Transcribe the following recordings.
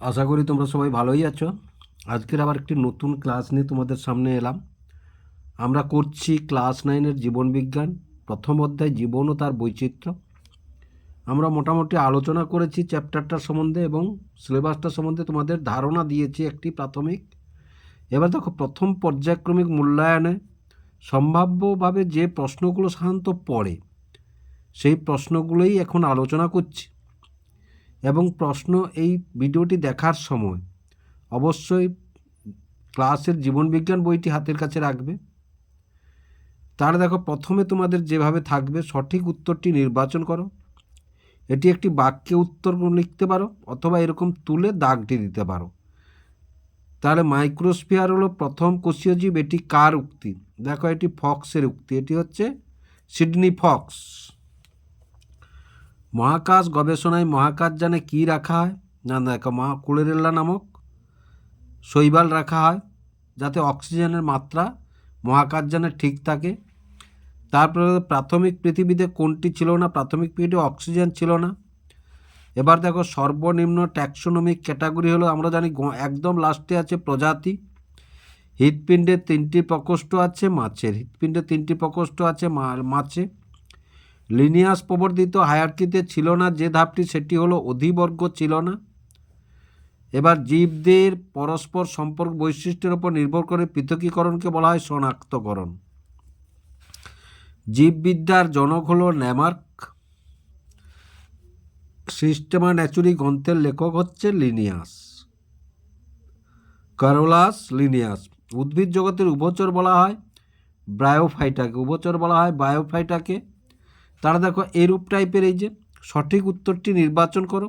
আশা করি তোমরা সবাই ভালোই আছো। আজকের আবার একটি নতুন ক্লাস নিয়ে তোমাদের সামনে এলাম। আমরা করছি ক্লাস নাইনের জীবনবিজ্ঞান প্রথম অধ্যায় জীবন ও তার বৈচিত্র্য। আমরা মোটামুটি আলোচনা করেছি চ্যাপ্টারটার সম্বন্ধে এবং সিলেবাসটার সম্বন্ধে তোমাদের ধারণা দিয়েছি একটি প্রাথমিক। এবার দেখো, প্রথম পর্যায়ক্রমিক মূল্যায়নে সম্ভাব্যভাবে যে প্রশ্নগুলো সাধারণত পড়ে, সেই প্রশ্নগুলোই এখন আলোচনা করছি। এবং প্রশ্ন এই ভিডিওটি দেখার সময় অবশ্যই ক্লাসের জীবনবিজ্ঞান বইটি হাতের কাছে রাখবে। তার দেখো, প্রথমে তোমাদের যেভাবে থাকবে, সঠিক উত্তরটি নির্বাচন করো। এটি একটি বাক্যে উত্তর লিখতে পারো অথবা এরকম তুলে দাগটি দিতে পারো। তাহলে মাইক্রোস্ফিয়ার হলো প্রথম কোষীয় জীব এটি কার উক্তি? দেখো, এটি ফক্সের উক্তি, এটি হচ্ছে সিডনি ফক্স। মহাকাশ গবেষণায় মহাকাশ মহাকাশযানে কী রাখা হয়? না দেখো মহা কুলেরেল্লা নামক শৈবাল রাখা হয়, যাতে অক্সিজেনের মাত্রা মহাকাশ মহাকাশযানে ঠিক থাকে। তারপরে প্রাথমিক পৃথিবীতে কোনটি ছিল না, প্রাথমিক পৃথিবীতে অক্সিজেন ছিল না। এবার দেখো, সর্বনিম্ন ট্যাক্সোনমিক ক্যাটাগরি হলো, আমরা জানি একদম লাস্টে আছে প্রজাতি। হৃৎপিণ্ডের তিনটি প্রকোষ্ঠ আছে, মাছের। হৃৎপিণ্ডের তিনটি প্রকোষ্ঠ আছে মাছে। লিনিয়াস প্রবর্তিত হায়ারকিতে ছিল না, যে ধাপটি সেটি হলো অধিবর্গ ছিল না। এবার জীবদের পরস্পর সম্পর্ক বৈশিষ্ট্যের উপর নির্ভর করে পৃথকীকরণকে বলা হয় শনাক্তকরণ। জীববিদ্যার জনক হল ন্যামার্ক। সিস্টেমা ন্যাচুরি গ্রন্থের লেখক হচ্ছে লিনিয়াস। কারোলাস লিনিয়াস। উদ্ভিদ জগতের উভচর বলা হয় ব্রায়োফাইটাকে। উভচর বলা হয় বায়োফাইটাকে। তারা দেখো এরূপ টাইপের এই যে সঠিক উত্তরটি নির্বাচন করো।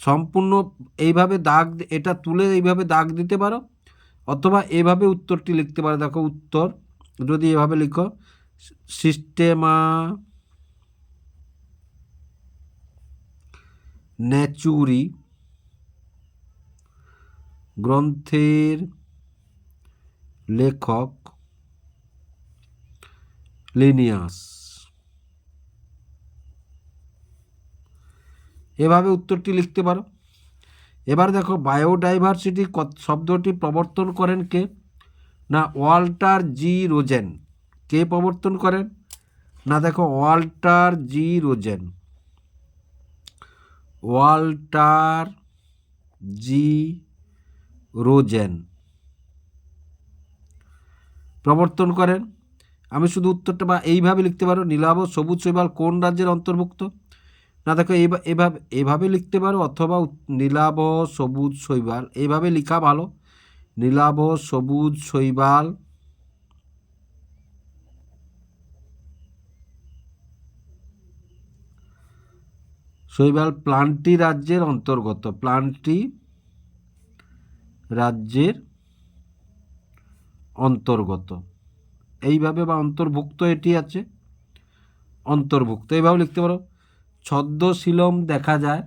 সম্পূর্ণ এইভাবে দাগ এটা তুলে এইভাবে দাগ দিতে পারো, অথবা এভাবে উত্তরটি লিখতে পারো। দেখো উত্তর, যদি এভাবে লিখো সিস্টেমা ন্যাচুরি গ্রন্থের লেখক লিনিয়াস। এভাবে উত্তরটি লিখতে পারো। এবার দেখো বায়োডাইভার্সিটি শব্দটি প্রবর্তন করেন কে? না, ওয়াল্টার জি রোজেন। কে প্রবর্তন করেন? না, দেখো, Walter G Rosen. Walter G Rosen. প্রবর্তন করেন। আমি শুধু উত্তরটা বা এইভাবে লিখতে পারো। নীলাভ, সবুজ, শৈবাল কোন রাজ্যের অন্তর্ভুক্ত? না, দেখো এইবা- এভাবে লিখতে পারো অথবা নীলাভ সবুজ শৈবাল এইভাবে লেখা ভালো। নীলাভ সবুজ শৈবাল। শৈবাল প্লান্টি রাজ্যের অন্তর্গত প্লান্টি রাজ্যের অন্তর্গত। এইভাবে বা অন্তর্ভুক্ত এটি আছে। অন্তর্ভুক্ত এইভাবে লিখতে পারো। ছদ্মশিলম দেখা যায়।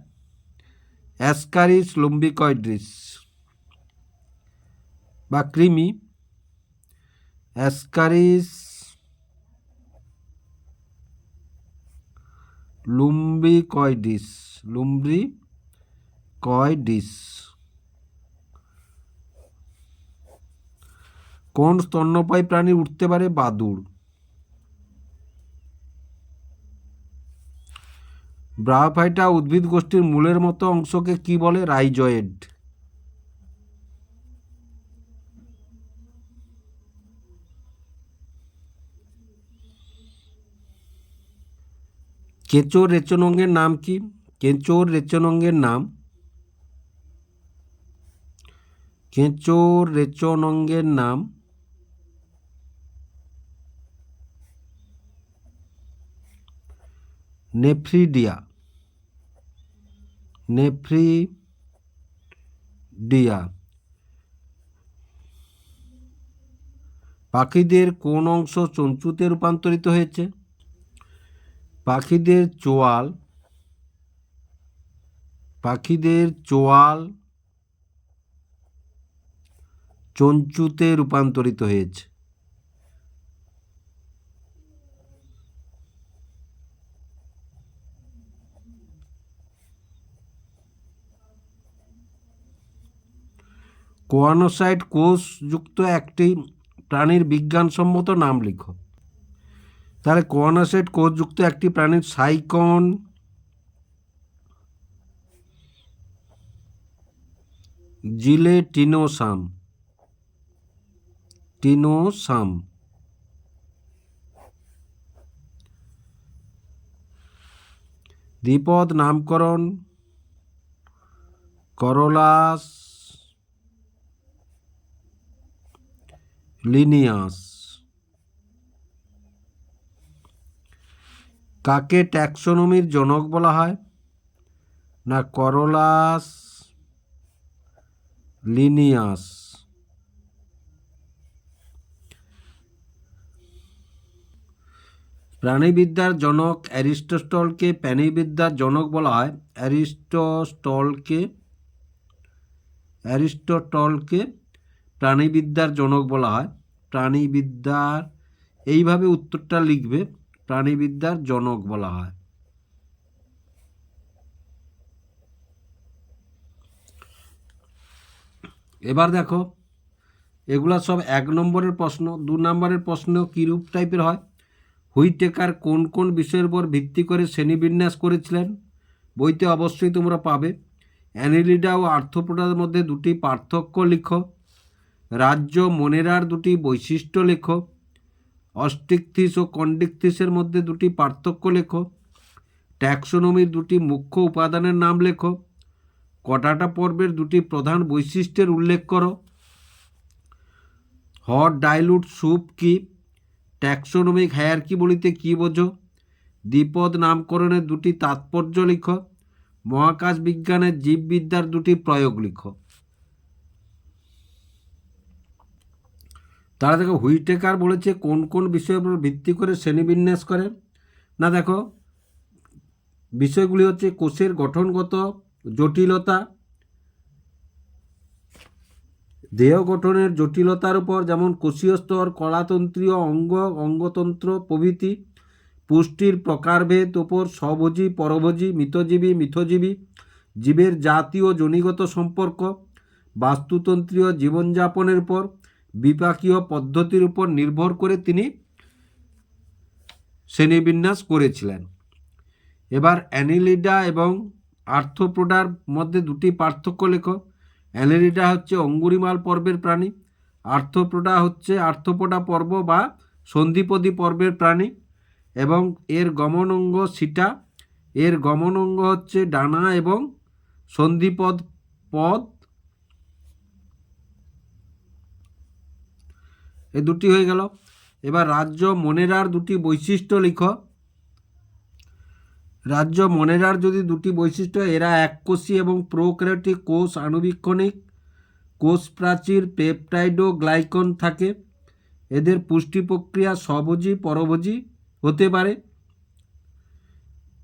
অ্যাসকারিস লুম্বিকয়েড্রিস বা কৃমি। অ্যাসকারিস লুম্বিকয়েডিস লুম্ব্রি কয়ডিস কোন স্তন্যপায়ী প্রাণী উঠতে পারে বাদুড়? ব্রায়োফাইটা উদ্ভিদ গোষ্ঠীর মূলের মতো অংশকে কি বলে? রাইজয়েড। কেঁচোর রেচনঙ্গের নাম কি? কেঁচোর রেচনঙ্গের নাম? কেঁচোর রেচনঙ্গের নাম? নেফ্রিডিয়া। নেফ্রিডিয়া পাখিদের কোন অংশ চঞ্চুতে রূপান্তরিত হয়েছে? পাখিদের চোয়াল পাখিদের চোয়াল চঞ্চুতে রূপান্তরিত হয়েছে। কোয়ানোসাইট কোষযুক্ত একটি প্রাণীর বিজ্ঞানসম্মত নাম লিখো। তাহলে কোয়ানোসাইট কোষযুক্ত একটি প্রাণীর সাইকন জিলেটিনোসাম। টিনোসাম। দ্বিপদ নামকরণ করলাস লিনিয়াস। কাকে ট্যাক্সোনমির জনক বলা হয়? না, করলাস লিনিয়াস। প্রাণীবিদ্যার জনক অ্যারিস্টটলকে প্রাণীবিদ্যার জনক বলা হয়। অ্যারিস্টটলকে অ্যারিস্টটলকে প্রাণীবিদ্যার জনক বলা হয়। প্রাণীবিদ্যার, এইভাবে উত্তরটা লিখবে, প্রাণীবিদ্যার জনক বলা হয়। এবার দেখো, এগুলা সব এক নম্বরের প্রশ্ন, দু নম্বরের প্রশ্ন কীরূপ টাইপের হয়? হুইটেকার কোন কোন বিষয়ের উপর ভিত্তি করে শ্রেণীবিন্যাস করেছিলেন? বইতে অবশ্যই তোমরা পাবে। অ্যানিলিডা ও আর্থপ্রোডার মধ্যে দুটি পার্থক্য লিখো। রাজ্য মনেরার দুটি বৈশিষ্ট্য লেখো। অস্টিকথিস ও কন্ডিকথিসের মধ্যে দুটি পার্থক্য লেখো। ট্যাক্সোনমির দুটি মুখ্য উপাদানের নাম লেখো। কটাটা পর্বের দুটি প্রধান বৈশিষ্ট্যের উল্লেখ করো। হট ডাইলুট স্যুপ কি? ট্যাক্সোনমিক হায়ারকি বলিতে কী বোঝো? দ্বিপদ নামকরণের দুটি তাৎপর্য লিখো। মহাকাশ বিজ্ঞানের জীববিদ্যার দুটি প্রয়োগ লিখো। তারা দেখো হুইটেকার বলেছে কোন কোন বিষয়ের উপর ভিত্তি করে শ্রেণীবিন্যাস করে। না দেখো, বিষয়গুলি হচ্ছে কোষের গঠনগত জটিলতা, দেহ গঠনের জটিলতার উপর যেমন কোষীয় স্তর, কলাতন্ত্রীয় অঙ্গ, অঙ্গতন্ত্র, প্রভৃতি, পুষ্টির প্রকারভেদ ওপর স্বভোজী, পরভোজী, মিতজীবী, মিথজীবী, জীবের জাতীয়, জনিগত সম্পর্ক, বাস্তুতন্ত্রীয় জীবনযাপনের উপর বিপাকীয় পদ্ধতির উপর নির্ভর করে তিনি শ্রেণীবিন্যাস করেছিলেন। এবার অ্যানিলিডা এবং আর্থোপ্রোডার মধ্যে দুটি পার্থক্য লেখো। অ্যানিলিডা হচ্ছে অঙ্গুরিমাল পর্বের প্রাণী আর্থোপ্রোডা হচ্ছে আর্থোপোডা পর্ব বা সন্ধিপদী পর্বের প্রাণী এবং এর গমন অঙ্গ সিটা। এর গমন অঙ্গ হচ্ছে ডানা এবং সন্ধিপদ পদ এ দুটি হয়ে গেল। এবার রাজ্য মনেরার দুটি বৈশিষ্ট্য লিখো। রাজ্য মনেরার যদি দুটি বৈশিষ্ট্য, এরা এককোষী এবং প্রোক্যারিওটিক কোষ আণুবীক্ষণিক। কোষ প্রাচীর পেপটাইড গ্লাইকন থাকে। এদের পুষ্টি প্রক্রিয়া স্বভোজী, পরভোজী হতে পারে।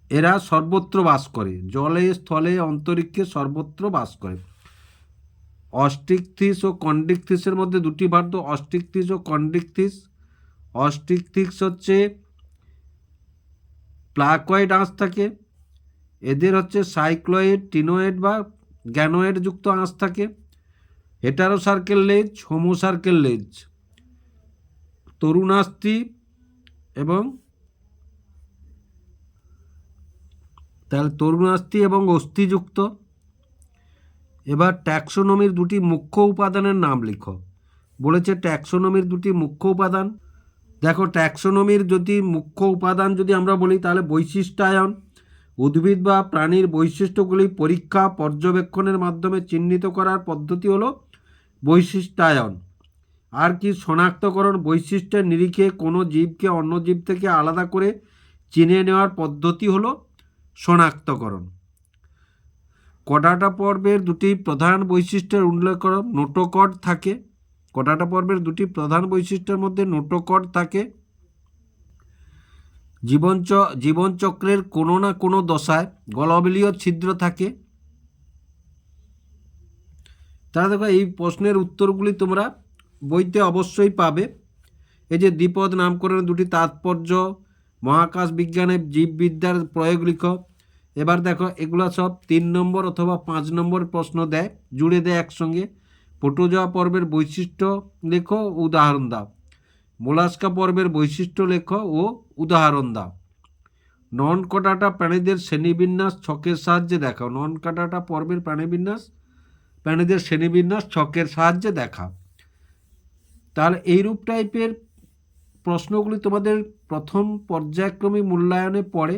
এরা সর্বত্র বাস করে। জলে, স্থলে, অন্তরিক্ষে সর্বত্র বাস করে। অস্টিকথিস ও কন্ডিকথিসের মধ্যে দুটি ভার্দ অস্টিকথিস ও কন্ডিকথিস। অস্টিকথিক্স হচ্ছে প্লাকয়েড আঁশ থাকে, এদের হচ্ছে সাইক্লয়েড, টিনোয়েড বা গ্যানোয়েড যুক্ত আঁশ থাকে। হেটারো সার্কেল লেজ হোমো সার্কেল লেজ তরুণাস্থি এবং তাহলে তরুণাস্থি এবং অস্থিযুক্ত। এবার ট্যাক্সোনমির দুটি মুখ্য উপাদানের নাম লিখো। বলেছে ট্যাক্সোনমির দুটি মুখ্য উপাদান। দেখো, ট্যাক্সোনমির যদি মুখ্য উপাদান যদি আমরা বলি, তাহলে বৈশিষ্ট্যায়ন, উদ্ভিদ বা প্রাণীর বৈশিষ্ট্যগুলি পরীক্ষা, পর্যবেক্ষণের মাধ্যমে চিহ্নিত করার পদ্ধতি হলো বৈশিষ্ট্যায়ন। আর কি শনাক্তকরণ বৈশিষ্ট্যের নিরিখে কোনো জীবকে অন্য জীব থেকে আলাদা করে চিনে নেওয়ার পদ্ধতি হলো শনাক্তকরণ। কটাটা পর্বের দুটি প্রধান বৈশিষ্ট্যের উল্লেখ করো নোটোকড থাকে। কটাটা পর্বের দুটি প্রধান বৈশিষ্ট্যের মধ্যে নোটোকড থাকে। জীবনচ, জীবনচক্রের কোনো না কোনো দশায় গলবিলীয় ছিদ্র থাকে। তারা দেখো, এই প্রশ্নের উত্তরগুলি তোমরা বইতে অবশ্যই পাবে। এই যে দ্বিপদ নামকরণের দুটি তাৎপর্য, মহাকাশ বিজ্ঞানে জীববিদ্যার প্রয়োগ লিখো এবার দেখো, এগুলো সব তিন নম্বর অথবা পাঁচ নম্বর প্রশ্ন দেয়, জুড়ে দেয় একসঙ্গে। প্রোটোজোয়া পর্বের বৈশিষ্ট্য লেখো, উদাহরণ দাও। মোলাস্কা পর্বের বৈশিষ্ট্য লেখো ও উদাহরণ দাও। নন কাটাটা প্রাণীদের শ্রেণীবিন্যাস ছকের সাহায্যে দেখাও। নন কাটাটা পর্বের প্রাণীবিন্যাস, প্রাণীদের শ্রেণীবিন্যাস ছকের সাহায্যে দেখাও। তাহলে এইরূপ টাইপের প্রশ্নগুলি তোমাদের প্রথম পর্যায়ক্রমিক মূল্যায়নে পড়ে।